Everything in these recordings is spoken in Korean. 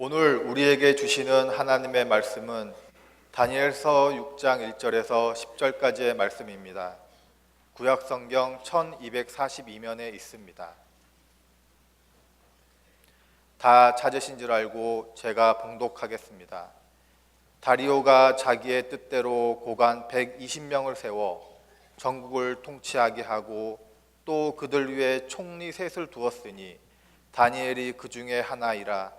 오늘 우리에게 주시는 하나님의 말씀은 다니엘서 6장 1절에서 10절까지의 말씀입니다. 구약 성경 1242면에 있습니다. 다 찾으신 줄 알고 제가 봉독하겠습니다. 다리오가 자기의 뜻대로 고관 120명을 세워 전국을 통치하게 하고 또 그들 위에 총리 셋을 두었으니 다니엘이 그 중에 하나이라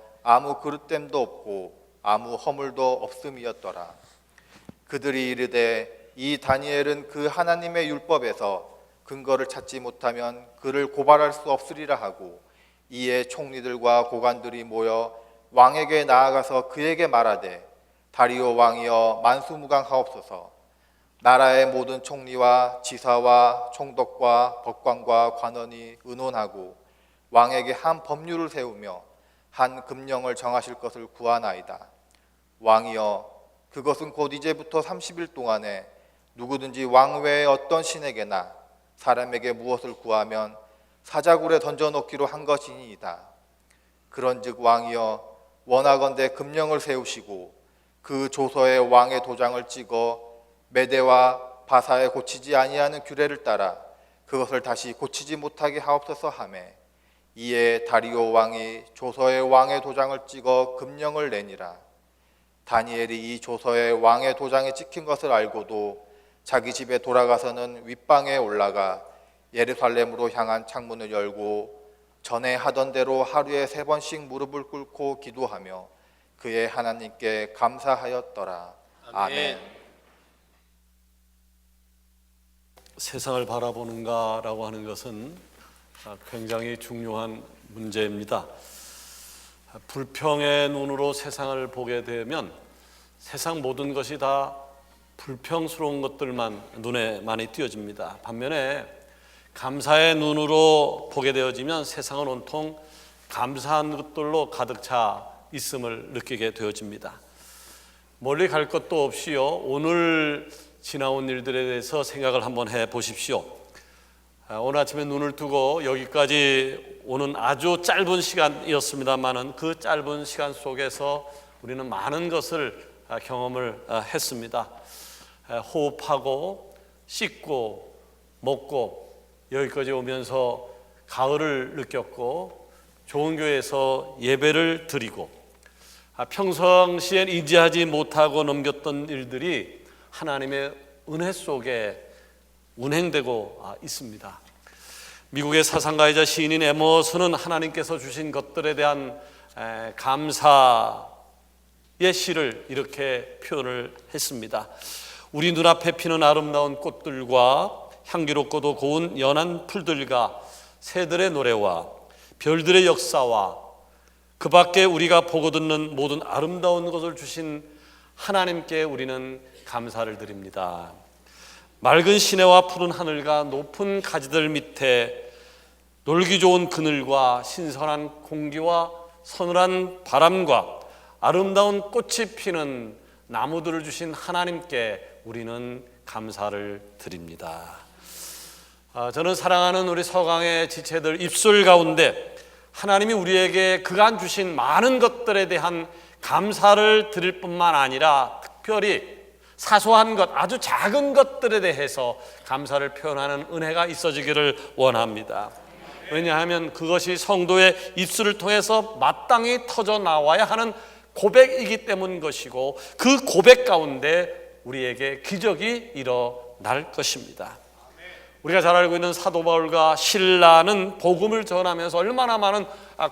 아무 그릇됨도 없고 아무 허물도 없음이었더라. 그들이 이르되 이 다니엘은 그 하나님의 율법에서 근거를 찾지 못하면 그를 고발할 수 없으리라 하고 이에 총리들과 고관들이 모여 왕에게 나아가서 그에게 말하되 다리오 왕이여 만수무강하옵소서 나라의 모든 총리와 지사와 총독과 법관과 관원이 의논하고 왕에게 한 법률을 세우며 한 금령을 정하실 것을 구하나이다. 왕이여 그것은 곧 이제부터 30일 동안에 누구든지 왕 외에 어떤 신에게나 사람에게 무엇을 구하면 사자굴에 던져놓기로 한 것이니이다. 그런즉 왕이여 원하건대 금령을 세우시고 그 조서에 왕의 도장을 찍어 메대와 바사에 고치지 아니하는 규례를 따라 그것을 다시 고치지 못하게 하옵소서 하매 이에 다리오 왕이 조서에 왕의 도장을 찍어 금령을 내니라 다니엘이 이 조서에 왕의 도장이 찍힌 것을 알고도 자기 집에 돌아가서는 윗방에 올라가 예루살렘으로 향한 창문을 열고 전에 하던 대로 하루에 세 번씩 무릎을 꿇고 기도하며 그의 하나님께 감사하였더라. 아멘. 세상을 바라보는가라고 하는 것은 굉장히 중요한 문제입니다. 불평의 눈으로 세상을 보게 되면 세상 모든 것이 다 불평스러운 것들만 눈에 많이 띄어집니다. 반면에 감사의 눈으로 보게 되어지면 세상은 온통 감사한 것들로 가득 차 있음을 느끼게 되어집니다. 멀리 갈 것도 없이요. 오늘 지나온 일들에 대해서 생각을 한번 해 보십시오. 아, 오늘 아침에 눈을 뜨고 여기까지 오는 아주 짧은 시간이었습니다만은 그 짧은 시간 속에서 우리는 많은 것을 아, 경험을 아, 했습니다. 호흡하고 씻고 먹고 여기까지 오면서 가을을 느꼈고 좋은 교회에서 예배를 드리고 평상시엔 인지하지 못하고 넘겼던 일들이 하나님의 은혜 속에 운행되고 있습니다. 미국의 사상가이자 시인인 에머슨은 하나님께서 주신 것들에 대한 감사의 시를 이렇게 표현을 했습니다. 우리 눈앞에 피는 아름다운 꽃들과 향기롭고도 고운 연한 풀들과 새들의 노래와 별들의 역사와 그 밖에 우리가 보고 듣는 모든 아름다운 것을 주신 하나님께 우리는 감사를 드립니다. 맑은 시내와 푸른 하늘과 높은 가지들 밑에 놀기 좋은 그늘과 신선한 공기와 서늘한 바람과 아름다운 꽃이 피는 나무들을 주신 하나님께 우리는 감사를 드립니다. 아, 저는 사랑하는 우리 서강의 지체들 입술 가운데 하나님이 우리에게 그간 주신 많은 것들에 대한 감사를 드릴 뿐만 아니라 특별히 사소한 것, 아주 작은 것들에 대해서 감사를 표현하는 은혜가 있어지기를 원합니다. 왜냐하면 그것이 성도의 입술을 통해서 마땅히 터져 나와야 하는 고백이기 때문 것이고 그 고백 가운데 우리에게 기적이 일어날 것입니다. 우리가 잘 알고 있는 사도 바울과 신라는 복음을 전하면서 얼마나 많은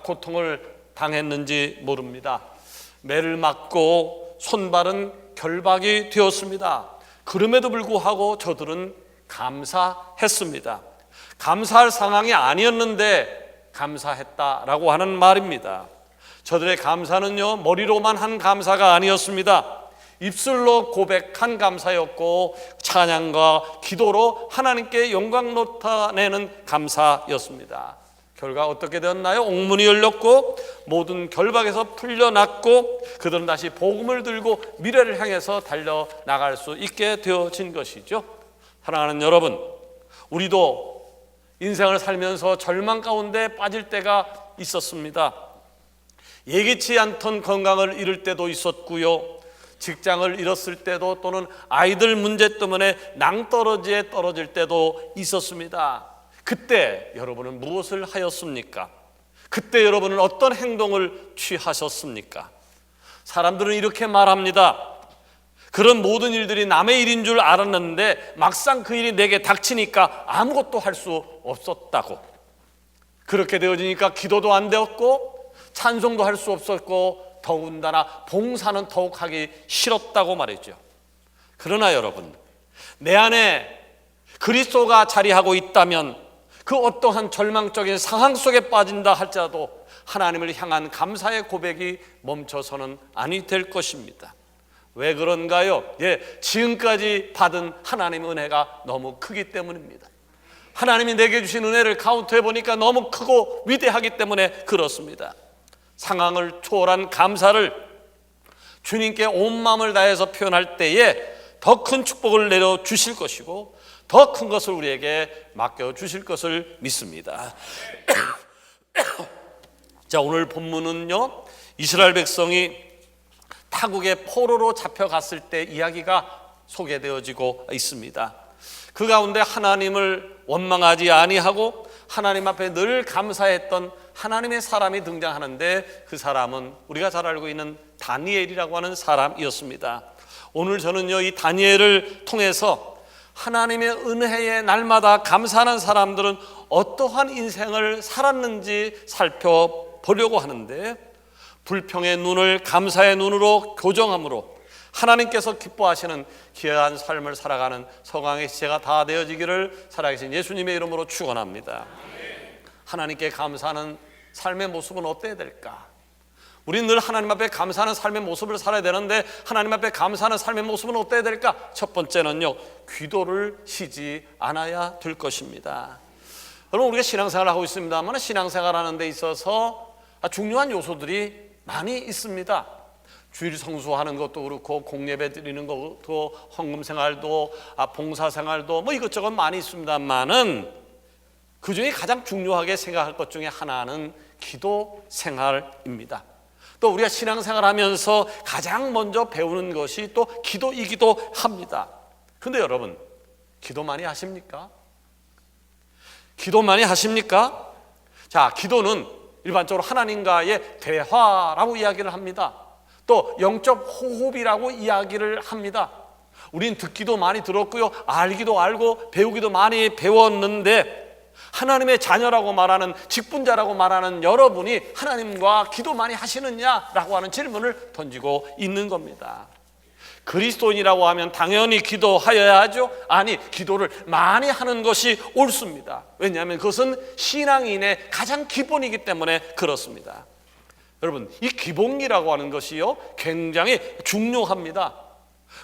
고통을 당했는지 모릅니다. 매를 맞고 손발은 결박이 되었습니다. 그럼에도 불구하고 저들은 감사했습니다. 감사할 상황이 아니었는데 감사했다라고 하는 말입니다. 저들의 감사는요, 머리로만 한 감사가 아니었습니다. 입술로 고백한 감사였고, 찬양과 기도로 하나님께 영광 나타내는 감사였습니다. 결과 어떻게 되었나요? 옥문이 열렸고, 모든 결박에서 풀려났고, 그들은 다시 복음을 들고 미래를 향해서 달려 나갈 수 있게 되어진 것이죠. 사랑하는 여러분, 우리도 인생을 살면서 절망 가운데 빠질 때가 있었습니다. 예기치 않던 건강을 잃을 때도 있었고요. 직장을 잃었을 때도 또는 아이들 문제 때문에 낭떠러지에 떨어질 때도 있었습니다. 그때 여러분은 무엇을 하였습니까? 그때 여러분은 어떤 행동을 취하셨습니까? 사람들은 이렇게 말합니다. 그런 모든 일들이 남의 일인 줄 알았는데 막상 그 일이 내게 닥치니까 아무것도 할 수 없었다고. 그렇게 되어지니까 기도도 안 되었고 찬송도 할 수 없었고 더군다나 봉사는 더욱 하기 싫었다고 말했죠. 그러나 여러분, 내 안에 그리스도가 자리하고 있다면 그 어떠한 절망적인 상황 속에 빠진다 할지라도 하나님을 향한 감사의 고백이 멈춰서는 아니 될 것입니다. 왜 그런가요? 예, 지금까지 받은 하나님의 은혜가 너무 크기 때문입니다. 하나님이 내게 주신 은혜를 카운트해 보니까 너무 크고 위대하기 때문에 그렇습니다. 상황을 초월한 감사를 주님께 온 마음을 다해서 표현할 때에 더 큰 축복을 내려 주실 것이고 더 큰 것을 우리에게 맡겨 주실 것을 믿습니다. 자, 오늘 본문은요. 이스라엘 백성이 타국의 포로로 잡혀갔을 때 이야기가 소개되어지고 있습니다. 그 가운데 하나님을 원망하지 아니하고 하나님 앞에 늘 감사했던 하나님의 사람이 등장하는데 그 사람은 우리가 잘 알고 있는 다니엘이라고 하는 사람이었습니다. 오늘 저는요 이 다니엘을 통해서 하나님의 은혜에 날마다 감사하는 사람들은 어떠한 인생을 살았는지 살펴보려고 하는데 불평의 눈을 감사의 눈으로 교정함으로 하나님께서 기뻐하시는 귀한 삶을 살아가는 서강의 시제가 다 되어지기를 살아계신 예수님의 이름으로 축원합니다. 하나님께 감사하는 삶의 모습은 어때야 될까? 우리는 늘 하나님 앞에 감사하는 삶의 모습을 살아야 되는데 하나님 앞에 감사하는 삶의 모습은 어때야 될까? 첫 번째는요. 기도를 쉬지 않아야 될 것입니다. 여러분 우리가 신앙생활을 하고 있습니다만 신앙생활 하는 데 있어서 중요한 요소들이 많이 있습니다. 주일 성수하는 것도 그렇고 공예배 드리는 것도 헌금 생활도 아, 봉사 생활도 뭐 이것저것 많이 있습니다만은 그 중에 가장 중요하게 생각할 것 중에 하나는 기도 생활입니다. 또 우리가 신앙생활 하면서 가장 먼저 배우는 것이 또 기도이기도 합니다. 근데 여러분, 기도 많이 하십니까? 기도 많이 하십니까? 자, 기도는 일반적으로 하나님과의 대화라고 이야기를 합니다. 또 영적 호흡이라고 이야기를 합니다. 우린 듣기도 많이 들었고요. 알기도 알고 배우기도 많이 배웠는데 하나님의 자녀라고 말하는 직분자라고 말하는 여러분이 하나님과 기도 많이 하시느냐라고 하는 질문을 던지고 있는 겁니다. 그리스도인이라고 하면 당연히 기도하여야 하죠. 아니, 기도를 많이 하는 것이 옳습니다. 왜냐하면 그것은 신앙인의 가장 기본이기 때문에 그렇습니다. 여러분, 이 기본기라고 하는 것이요, 굉장히 중요합니다.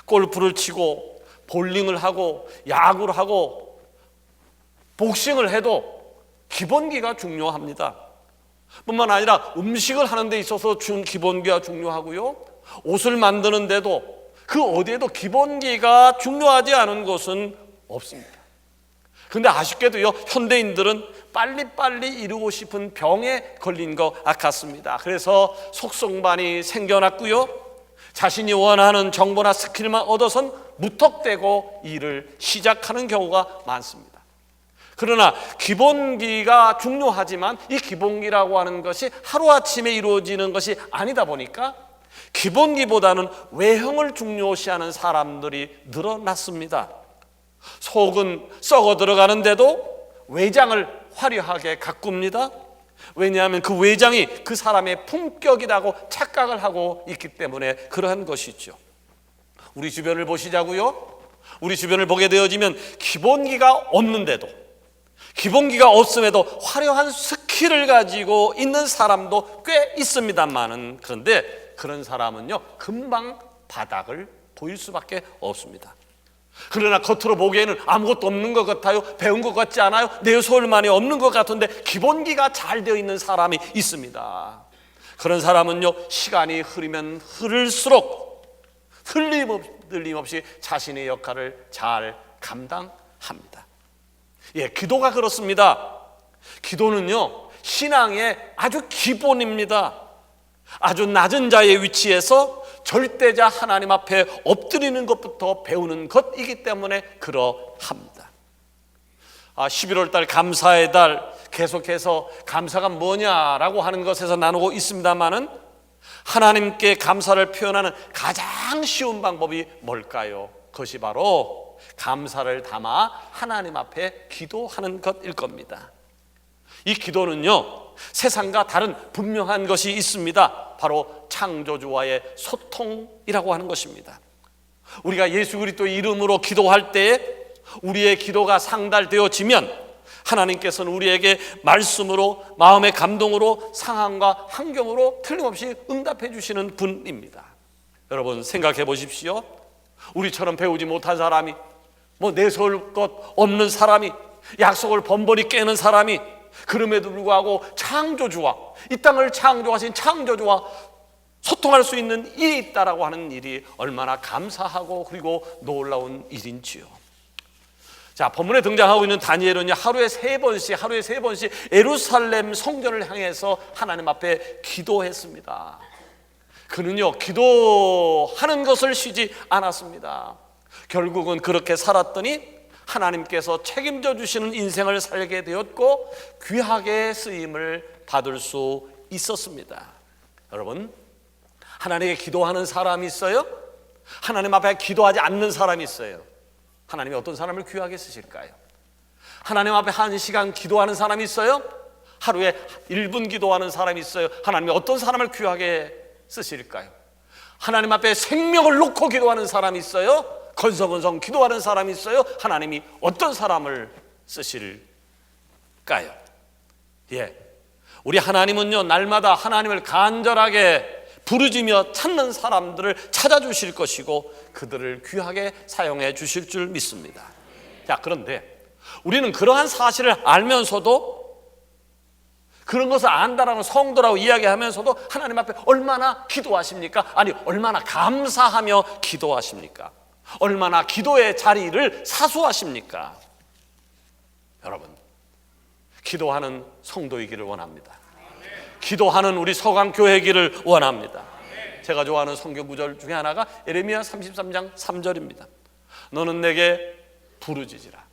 골프를 치고, 볼링을 하고, 야구를 하고, 복싱을 해도 기본기가 중요합니다. 뿐만 아니라 음식을 하는 데 있어서 준 기본기가 중요하고요. 옷을 만드는 데도 그 어디에도 기본기가 중요하지 않은 것은 없습니다. 근데 아쉽게도요, 현대인들은 빨리빨리 이루고 싶은 병에 걸린 것 같습니다. 그래서 속성반이 생겨났고요. 자신이 원하는 정보나 스킬만 얻어선 무턱대고 일을 시작하는 경우가 많습니다. 그러나 기본기가 중요하지만 이 기본기라고 하는 것이 하루아침에 이루어지는 것이 아니다 보니까 기본기보다는 외형을 중요시하는 사람들이 늘어났습니다. 속은 썩어 들어가는데도 외장을 화려하게 가꿉니다. 왜냐하면 그 외장이 그 사람의 품격이라고 착각을 하고 있기 때문에 그러한 것이죠. 우리 주변을 보시자고요. 우리 주변을 보게 되어지면 기본기가 없는데도 기본기가 없음에도 화려한 스킬 키를 가지고 있는 사람도 꽤 있습니다만은 그런데 그런 사람은요 금방 바닥을 보일 수밖에 없습니다. 그러나 겉으로 보기에는 아무것도 없는 것 같아요. 배운 것 같지 않아요. 내 소울만이 없는 것 같은데 기본기가 잘 되어 있는 사람이 있습니다. 그런 사람은요 시간이 흐르면 흐를수록 틀림없이 자신의 역할을 잘 감당합니다. 예, 기도가 그렇습니다. 기도는요 신앙의 아주 기본입니다. 아주 낮은 자의 위치에서 절대자 하나님 앞에 엎드리는 것부터 배우는 것이기 때문에 그러합니다. 아, 11월 달 감사의 달 계속해서 감사가 뭐냐라고 하는 것에서 나누고 있습니다만은 하나님께 감사를 표현하는 가장 쉬운 방법이 뭘까요? 그것이 바로 감사를 담아 하나님 앞에 기도하는 것일 겁니다. 이 기도는요, 세상과 다른 분명한 것이 있습니다. 바로 창조주와의 소통이라고 하는 것입니다. 우리가 예수 그리스도 이름으로 기도할 때에 우리의 기도가 상달되어지면 하나님께서는 우리에게 말씀으로 마음의 감동으로 상황과 환경으로 틀림없이 응답해 주시는 분입니다. 여러분 생각해 보십시오. 우리처럼 배우지 못한 사람이 뭐 내세울 것 없는 사람이 약속을 번번이 깨는 사람이 그럼에도 불구하고 창조주와 이 땅을 창조하신 창조주와 소통할 수 있는 일이 있다라고 하는 일이 얼마나 감사하고 그리고 놀라운 일인지요. 자, 본문에 등장하고 있는 다니엘은요, 하루에 세 번씩, 하루에 세 번씩 에루살렘 성전을 향해서 하나님 앞에 기도했습니다. 그는요, 기도하는 것을 쉬지 않았습니다. 결국은 그렇게 살았더니 하나님께서 책임져 주시는 인생을 살게 되었고 귀하게 쓰임을 받을 수 있었습니다. 여러분, 하나님께 기도하는 사람이 있어요? 하나님 앞에 기도하지 않는 사람이 있어요. 하나님이 어떤 사람을 귀하게 쓰실까요? 하나님 앞에 한 시간 기도하는 사람이 있어요? 하루에 1분 기도하는 사람이 있어요? 하나님이 어떤 사람을 귀하게 쓰실까요? 하나님 앞에 생명을 놓고 기도하는 사람이 있어요? 건성건성 기도하는 사람이 있어요? 하나님이 어떤 사람을 쓰실까요? 예. 우리 하나님은요, 날마다 하나님을 간절하게 부르짖며 찾는 사람들을 찾아주실 것이고 그들을 귀하게 사용해 주실 줄 믿습니다. 자, 그런데 우리는 그러한 사실을 알면서도 그런 것을 안다라는 성도라고 이야기하면서도 하나님 앞에 얼마나 기도하십니까? 아니, 얼마나 감사하며 기도하십니까? 얼마나 기도의 자리를 사수하십니까? 여러분, 기도하는 성도이기를 원합니다. 기도하는 우리 서강교회기를 원합니다. 제가 좋아하는 성경 구절 중에 하나가 에레미야 33장 3절입니다. 너는 내게 부르짖으라.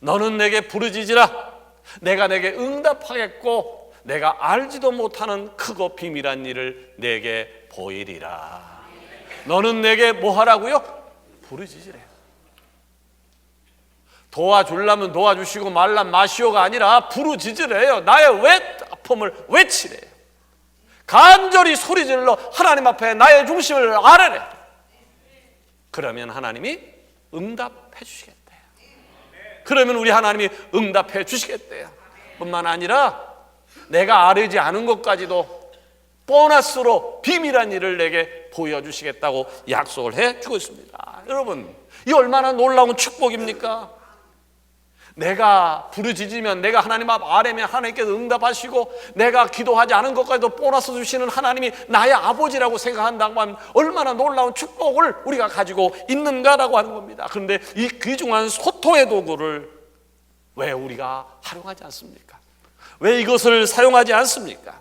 너는 내게 부르짖으라. 내가 내게 응답하겠고 내가 알지도 못하는 크고 비밀한 일을 내게 보이리라. 너는 내게 뭐 하라고요? 부르짖으래. 도와주려면 도와주시고 말란 마시오가 아니라 부르짖으래요. 나의 왜 아픔을 외치래요. 간절히 소리질러 하나님 앞에 나의 중심을 아뢰래. 그러면 하나님이 응답해 주시겠대요. 그러면 우리 하나님이 응답해 주시겠대요. 뿐만 아니라 내가 아뢰지 않은 것까지도 보너스로 비밀한 일을 내게 보여주시겠다고 약속을 해 주고 있습니다. 여러분, 이 얼마나 놀라운 축복입니까? 내가 부르짖으면 내가 하나님 앞 아래면 하나님께서 응답하시고 내가 기도하지 않은 것까지도 보너스 주시는 하나님이 나의 아버지라고 생각한다고 하면 얼마나 놀라운 축복을 우리가 가지고 있는가라고 하는 겁니다. 그런데 이 귀중한 소통의 도구를 왜 우리가 활용하지 않습니까? 왜 이것을 사용하지 않습니까?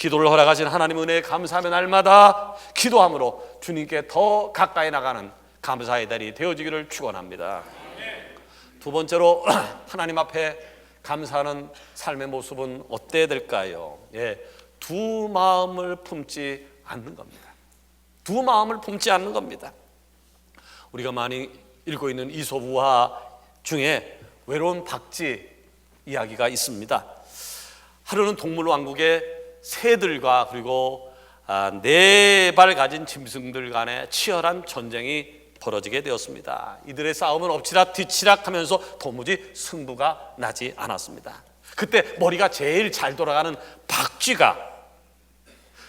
기도를 허락하신 하나님 은혜에 감사하며 날마다 기도함으로 주님께 더 가까이 나가는 감사의 달이 되어지기를 축원합니다. 두 번째로 하나님 앞에 감사하는 삶의 모습은 어때야 될까요? 예, 두 마음을 품지 않는 겁니다. 두 마음을 품지 않는 겁니다. 우리가 많이 읽고 있는 이소부화 중에 외로운 박쥐 이야기가 있습니다. 하루는 동물 왕국의 새들과 그리고 아, 네발 가진 짐승들 간의 치열한 전쟁이 벌어지게 되었습니다. 이들의 싸움은 엎치락 뒤치락 하면서 도무지 승부가 나지 않았습니다. 그때 머리가 제일 잘 돌아가는 박쥐가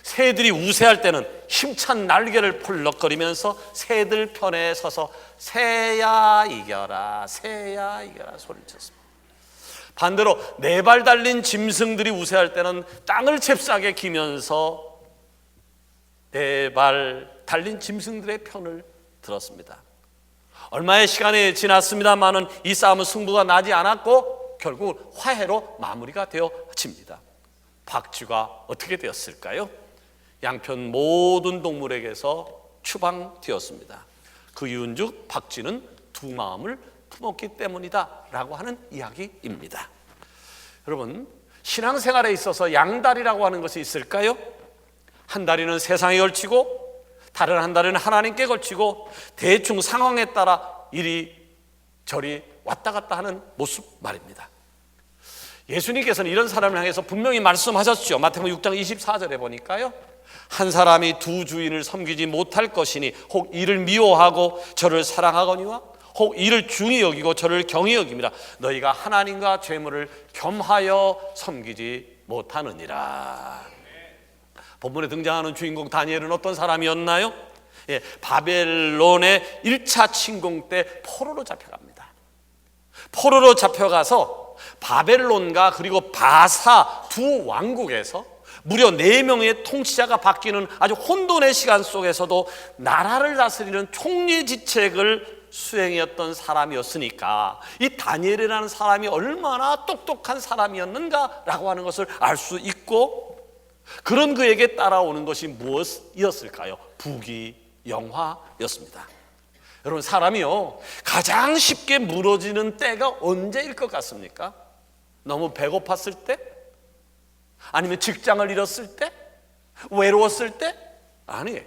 새들이 우세할 때는 힘찬 날개를 펄럭거리면서 새들 편에 서서 새야 이겨라 새야 이겨라 소리를 쳤습니다. 반대로 네 발 달린 짐승들이 우세할 때는 땅을 잽싸게 기면서 네 발 달린 짐승들의 편을 들었습니다. 얼마의 시간이 지났습니다만은 이 싸움은 승부가 나지 않았고 결국 화해로 마무리가 되어집니다. 박쥐가 어떻게 되었을까요? 양편 모든 동물에게서 추방되었습니다. 그 이윤즉 박쥐는 두 마음을 품었기 때문이다 라고 하는 이야기입니다. 여러분 신앙생활에 있어서 양다리라고 하는 것이 있을까요? 한 다리는 세상에 걸치고 다른 한 다리는 하나님께 걸치고 대충 상황에 따라 이리 저리 왔다 갔다 하는 모습 말입니다. 예수님께서는 이런 사람을 향해서 분명히 말씀하셨죠. 마태복음 6장 24절에 보니까요. 한 사람이 두 주인을 섬기지 못할 것이니 혹 이를 미워하고 저를 사랑하거니와 혹 이를 중히 여기고 저를 경히 여김이라 너희가 하나님과 죄물을 겸하여 섬기지 못하느니라. 본문에 등장하는 주인공 다니엘은 어떤 사람이었나요? 예, 바벨론의 1차 침공 때 포로로 잡혀갑니다. 포로로 잡혀가서 바벨론과 그리고 바사 두 왕국에서 무려 네 명의 통치자가 바뀌는 아주 혼돈의 시간 속에서도 나라를 다스리는 총리 직책을 수행했던 사람이었으니까 이 다니엘이라는 사람이 얼마나 똑똑한 사람이었는가라고 하는 것을 알 수 있고 그런 그에게 따라오는 것이 무엇이었을까요? 부귀 영화였습니다. 여러분 사람이요 가장 쉽게 무너지는 때가 언제일 것 같습니까? 너무 배고팠을 때? 아니면 직장을 잃었을 때? 외로웠을 때? 아니에요.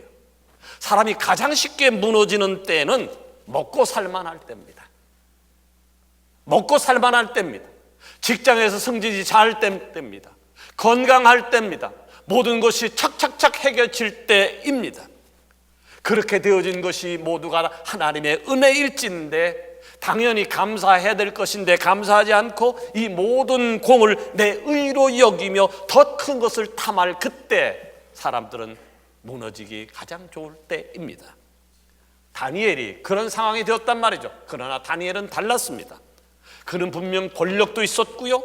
사람이 가장 쉽게 무너지는 때는 먹고 살만할 때입니다. 먹고 살만할 때입니다. 직장에서 승진이 잘될 때입니다. 건강할 때입니다. 모든 것이 착착착 해결질 때입니다. 그렇게 되어진 것이 모두가 하나님의 은혜일진데 당연히 감사해야 될 것인데 감사하지 않고 이 모든 공을 내 의로 여기며 더 큰 것을 탐할 그때 사람들은 무너지기 가장 좋을 때입니다. 다니엘이 그런 상황이 되었단 말이죠. 그러나 다니엘은 달랐습니다. 그는 분명 권력도 있었고요.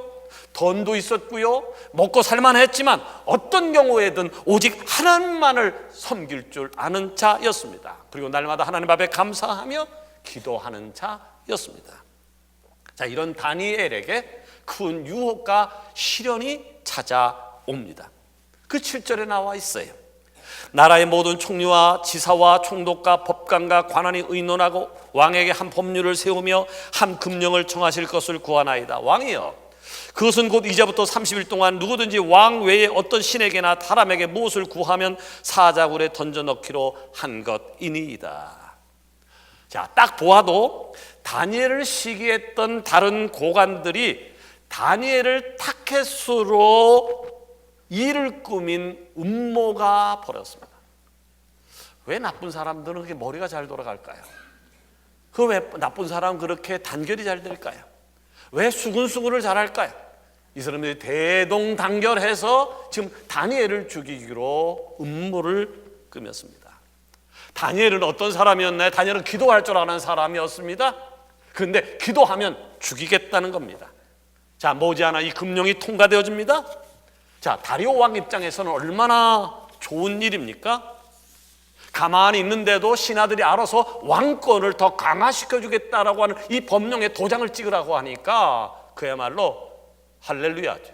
돈도 있었고요. 먹고 살만 했지만 어떤 경우에든 오직 하나님만을 섬길 줄 아는 자였습니다. 그리고 날마다 하나님 앞에 감사하며 기도하는 자였습니다. 자, 이런 다니엘에게 큰 유혹과 시련이 찾아옵니다. 그 7절에 나와 있어요. 나라의 모든 총리와 지사와 총독과 법관과 관원이 의논하고 왕에게 한 법률을 세우며 한 금령을 정하실 것을 구하나이다. 왕이여 그것은 곧 이제부터 30일 동안 누구든지 왕 외에 어떤 신에게나 사람에게 무엇을 구하면 사자굴에 던져 넣기로 한 것이니이다. 자, 딱 보아도 다니엘을 시기했던 다른 고관들이 다니엘을 타켓으로 일을 꾸민 음모가 벌었습니다. 왜 나쁜 사람들은 그렇게 머리가 잘 돌아갈까요? 그 왜 나쁜 사람 그렇게 단결이 잘 될까요? 왜 수근수근을 잘할까요? 이 사람들이 대동단결해서 지금 다니엘을 죽이기로 음모를 꾸몄습니다. 다니엘은 어떤 사람이었나요? 다니엘은 기도할 줄 아는 사람이었습니다. 그런데 기도하면 죽이겠다는 겁니다. 자, 머지않아 이 금령이 통과되어집니다. 자, 다리오 왕 입장에서는 얼마나 좋은 일입니까? 가만히 있는데도 신하들이 알아서 왕권을 더 강화시켜 주겠다라고 하는 이 법령에 도장을 찍으라고 하니까 그야말로 할렐루야죠.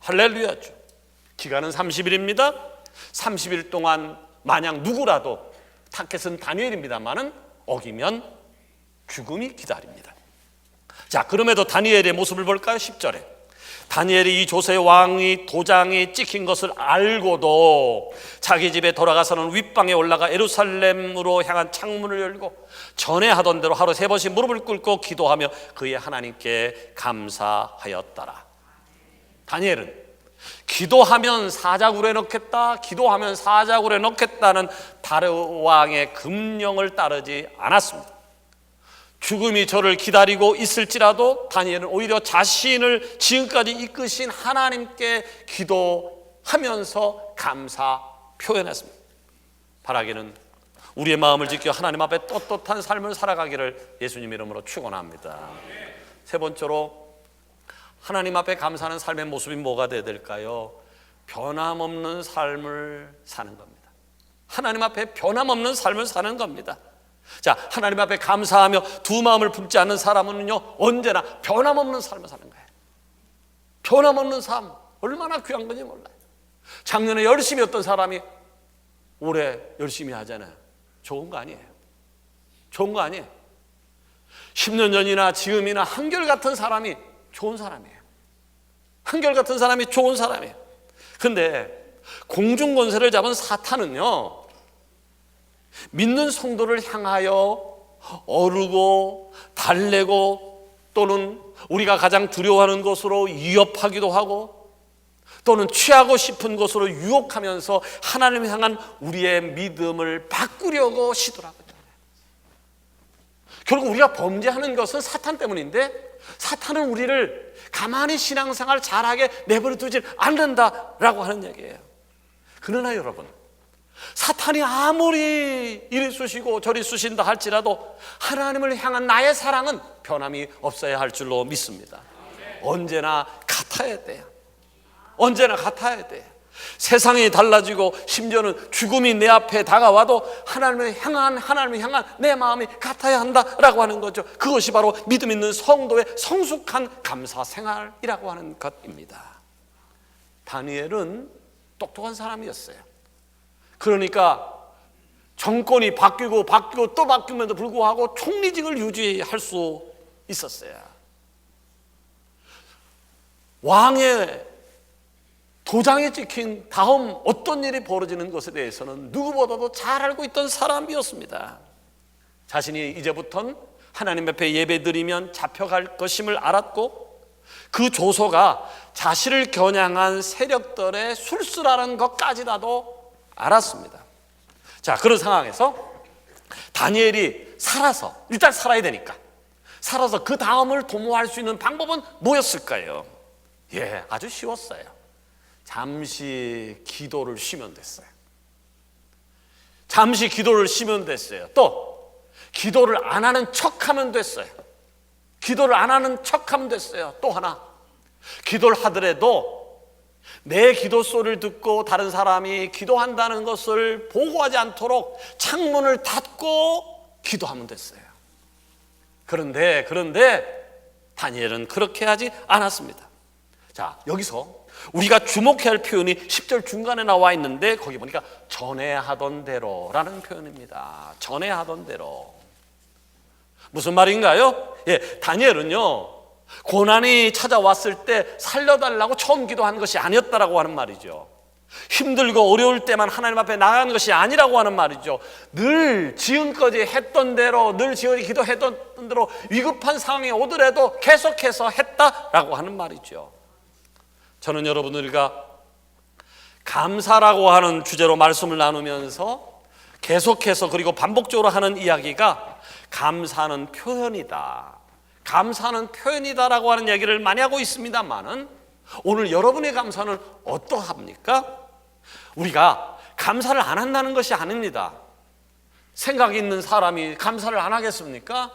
할렐루야죠. 기간은 30일입니다. 30일 동안 만약 누구라도 타켓은 다니엘입니다만은 어기면 죽음이 기다립니다. 자, 그럼에도 다니엘의 모습을 볼까요? 10절에. 다니엘이 이 조세 왕이 도장이 찍힌 것을 알고도 자기 집에 돌아가서는 윗방에 올라가 예루살렘으로 향한 창문을 열고 전에 하던 대로 하루 세 번씩 무릎을 꿇고 기도하며 그의 하나님께 감사하였더라. 다니엘은 기도하면 사자굴에 넣겠다, 기도하면 사자굴에 넣겠다는 다르 왕의 금령을 따르지 않았습니다. 죽음이 저를 기다리고 있을지라도 다니엘은 오히려 자신을 지금까지 이끄신 하나님께 기도하면서 감사 표현했습니다. 바라기는 우리의 마음을 지켜 하나님 앞에 떳떳한 삶을 살아가기를 예수님 이름으로 축원합니다. 세 번째로 하나님 앞에 감사하는 삶의 모습이 뭐가 되어야 될까요? 변함없는 삶을 사는 겁니다. 하나님 앞에 변함없는 삶을 사는 겁니다. 자, 하나님 앞에 감사하며 두 마음을 품지 않는 사람은요, 언제나 변함없는 삶을 사는 거예요. 변함없는 삶, 얼마나 귀한 건지 몰라요. 작년에 열심히 했던 사람이 올해 열심히 하잖아요. 좋은 거 아니에요. 좋은 거 아니에요. 10년 전이나 지금이나 한결같은 사람이 좋은 사람이에요. 한결같은 사람이 좋은 사람이에요. 근데 공중권세를 잡은 사탄은요, 믿는 성도를 향하여 어르고 달래고 또는 우리가 가장 두려워하는 것으로 위협하기도 하고 또는 취하고 싶은 것으로 유혹하면서 하나님을 향한 우리의 믿음을 바꾸려고 시도하거든요. 결국 우리가 범죄하는 것은 사탄 때문인데 사탄은 우리를 가만히 신앙생활 잘하게 내버려 두질 않는다라고 하는 얘기예요. 그러나 여러분, 사탄이 아무리 이리 쑤시고 저리 쑤신다 할지라도 하나님을 향한 나의 사랑은 변함이 없어야 할 줄로 믿습니다. 언제나 같아야 돼요. 언제나 같아야 돼. 세상이 달라지고 심지어는 죽음이 내 앞에 다가와도 하나님을 향한 하나님을 향한 내 마음이 같아야 한다라고 하는 거죠. 그것이 바로 믿음 있는 성도의 성숙한 감사 생활이라고 하는 것입니다. 다니엘은 똑똑한 사람이었어요. 그러니까 정권이 바뀌고 바뀌고 또 바뀌면도 불구하고 총리직을 유지할 수 있었어요. 왕의 도장에 찍힌 다음 어떤 일이 벌어지는 것에 대해서는 누구보다도 잘 알고 있던 사람이었습니다. 자신이 이제부턴 하나님 앞에 예배드리면 잡혀갈 것임을 알았고 그 조소가 자신을 겨냥한 세력들의 술수라는 것까지라도 알았습니다. 자, 그런 상황에서 다니엘이 살아서 일단 살아야 되니까 살아서 그 다음을 도모할 수 있는 방법은 뭐였을까요? 예, 아주 쉬웠어요. 잠시 기도를 쉬면 됐어요. 잠시 기도를 쉬면 됐어요. 또 기도를 안 하는 척 하면 됐어요. 기도를 안 하는 척 하면 됐어요. 또 하나 기도를 하더라도 내 기도 소리를 듣고 다른 사람이 기도한다는 것을 보고하지 않도록 창문을 닫고 기도하면 됐어요. 그런데 그런데 다니엘은 그렇게 하지 않았습니다. 자, 여기서 우리가 주목해야 할 표현이 10절 중간에 나와 있는데 거기 보니까 전에 하던 대로라는 표현입니다. 전에 하던 대로. 무슨 말인가요? 예, 다니엘은요. 고난이 찾아왔을 때 살려달라고 처음 기도한 것이 아니었다라고 하는 말이죠. 힘들고 어려울 때만 하나님 앞에 나가는 것이 아니라고 하는 말이죠. 늘 지금까지 했던 대로, 늘 지금까지 기도했던 대로 위급한 상황이 오더라도 계속해서 했다라고 하는 말이죠. 저는 여러분들과 감사라고 하는 주제로 말씀을 나누면서 계속해서 그리고 반복적으로 하는 이야기가 감사는 표현이다. 감사는 표현이다라고 하는 얘기를 많이 하고 있습니다만은 오늘 여러분의 감사는 어떠합니까? 우리가 감사를 안 한다는 것이 아닙니다. 생각 있는 사람이 감사를 안 하겠습니까?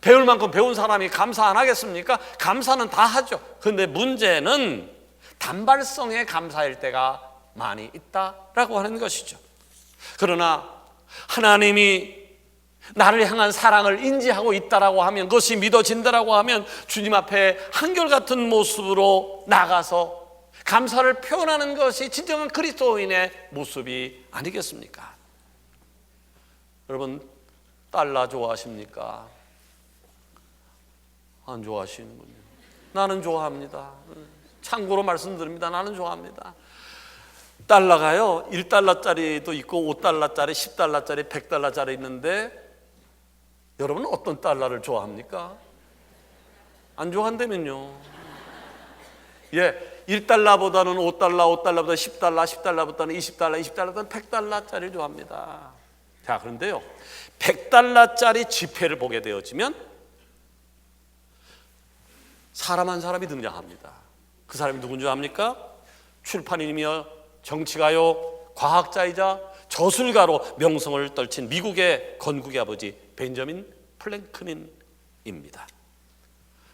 배울 만큼 배운 사람이 감사 안 하겠습니까? 감사는 다 하죠. 근데 문제는 단발성의 감사일 때가 많이 있다라고 하는 것이죠. 그러나 하나님이 나를 향한 사랑을 인지하고 있다라고 하면 그것이 믿어진다라고 하면 주님 앞에 한결같은 모습으로 나가서 감사를 표현하는 것이 진정한 그리스도인의 모습이 아니겠습니까? 여러분 달러 좋아하십니까? 안 좋아하시는군요. 나는 좋아합니다. 참고로 말씀드립니다. 나는 좋아합니다. 달러가요. 1달러짜리도 있고 5달러짜리, 10달러짜리, 100달러짜리 있는데 여러분은 어떤 달러를 좋아합니까? 안 좋아한다면요. 예, 1달러보다는 5달러, 5달러보다 10달러, 10달러보다는 20달러, 20달러보다는 100달러짜리 좋아합니다. 자, 그런데요. 100달러짜리 지폐를 보게 되어지면 사람 한 사람이 등장합니다. 그 사람이 누군지 압니까? 출판인이며 정치가요, 과학자이자 저술가로 명성을 떨친 미국의 건국의 아버지 벤저민 플랭클린입니다.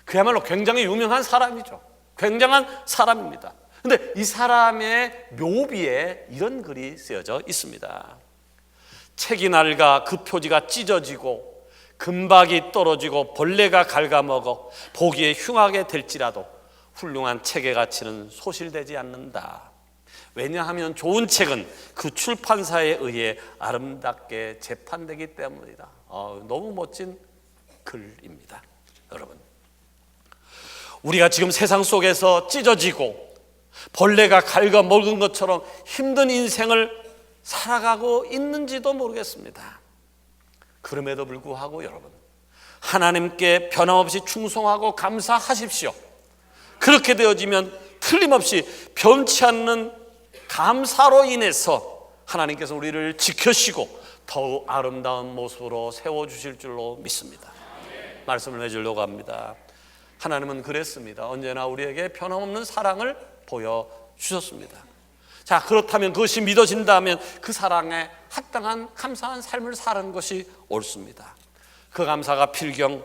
그야말로 굉장히 유명한 사람이죠. 굉장한 사람입니다. 근데 이 사람의 묘비에 이런 글이 쓰여져 있습니다. 책이 낡아 그 표지가 찢어지고 금박이 떨어지고 벌레가 갉아먹어 보기에 흉하게 될지라도 훌륭한 책의 가치는 소실되지 않는다. 왜냐하면 좋은 책은 그 출판사에 의해 아름답게 재판되기 때문이다. 어, 너무 멋진 글입니다. 여러분. 우리가 지금 세상 속에서 찢어지고 벌레가 갉아먹은 것처럼 힘든 인생을 살아가고 있는지도 모르겠습니다. 그럼에도 불구하고 여러분, 하나님께 변함없이 충성하고 감사하십시오. 그렇게 되어지면 틀림없이 변치 않는 감사로 인해서 하나님께서 우리를 지켜시고 더욱 아름다운 모습으로 세워주실 줄로 믿습니다. 말씀을 해주려고 합니다. 하나님은 그랬습니다. 언제나 우리에게 변함없는 사랑을 보여주셨습니다. 자, 그렇다면 그것이 믿어진다면 그 사랑에 합당한 감사한 삶을 사는 것이 옳습니다. 그 감사가 필경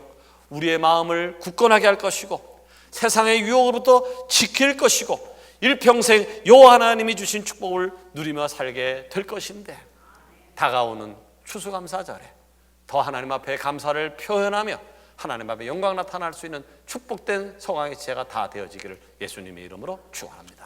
우리의 마음을 굳건하게 할 것이고 세상의 유혹으로부터 지킬 것이고 일평생 요 하나님이 주신 축복을 누리며 살게 될 것인데 다가오는 추수감사절에 더 하나님 앞에 감사를 표현하며 하나님 앞에 영광 나타날 수 있는 축복된 성황의 지혜가 다 되어지기를 예수님의 이름으로 축원합니다.